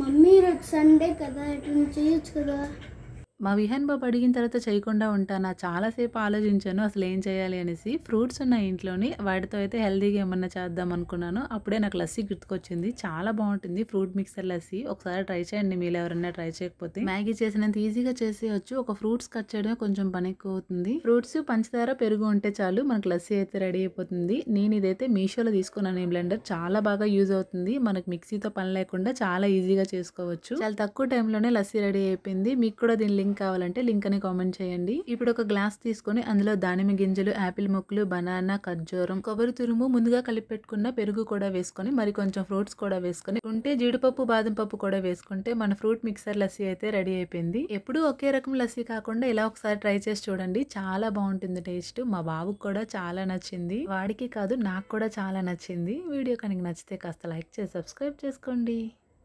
Mummy రోజు Sunday కదా ఎటు చేయొచ్చు కదా? మా విహన్ బాబు అడిగిన తర్వాత చేయకుండా ఉంటానా? చాలాసేపు ఆలోచించాను అసలు ఏం చేయాలి అనేసి. ఫ్రూట్స్ ఉన్నాయి ఇంట్లోని వాటితో అయితే హెల్తీగా ఏమన్నా చేద్దాం అనుకున్నాను. అప్పుడే నాకు లస్సీ గుర్తుకొచ్చింది. చాలా బాగుంటుంది. Fruit mixer lassi. ఒకసారి ట్రై చేయండి మీరు ఎవరైనా ట్రై చేయకపోతే. మ్యాగీ చేసినంత ఈజీగా చేసేయచ్చు. ఒక ఫ్రూట్స్ కట్ చేయడమే కొంచెం పని ఎక్కువ అవుతుంది ఫ్రూట్స్ పంచదార పెరుగు ఉంటే చాలు మనకు లస్సీ అయితే రెడీ అయిపోతుంది. నేను ఇదైతే మీషోలో తీసుకున్నాను ఈ బ్లెండర్. చాలా బాగా యూజ్ అవుతుంది. మనకు మిక్సీతో పని లేకుండా చాలా ఈజీగా చేసుకోవచ్చు. చాలా తక్కువ టైంలోనే లస్సీ రెడీ అయిపోయింది. మీకు కూడా దీని లింక్ కావాలంటే లింక్ అని కామెంట్ చేయండి. ఇప్పుడు ఒక గ్లాస్ తీసుకొని అందులో దానిమ్మ గింజలు యాపిల్ ముక్కలు బనానా ఖర్జూరం కొబ్బరి తురుము ముందుగా కలిపి పెట్టుకున్న పెరుగు కూడా వేసుకొని మరి కొంచెం ఫ్రూట్స్ కూడా వేసుకొని ఉంటే జీడిపప్పు బాదం పప్పు కూడా వేసుకుంటే మన ఫ్రూట్ మిక్సర్ లస్సీ అయితే రెడీ అయిపోయింది. ఎప్పుడూ ఒకే రకం లస్సీ కాకుండా ఇలా ఒకసారి ట్రై చేసి చూడండి. చాలా బాగుంటుంది టేస్ట్. మా బాబుకి కూడా చాలా నచ్చింది. వాడికి కాదు నాకు కూడా చాలా నచ్చింది. వీడియో కనుక నచ్చితే కాస్త లైక్ చేసి సబ్స్క్రైబ్ చేసుకోండి.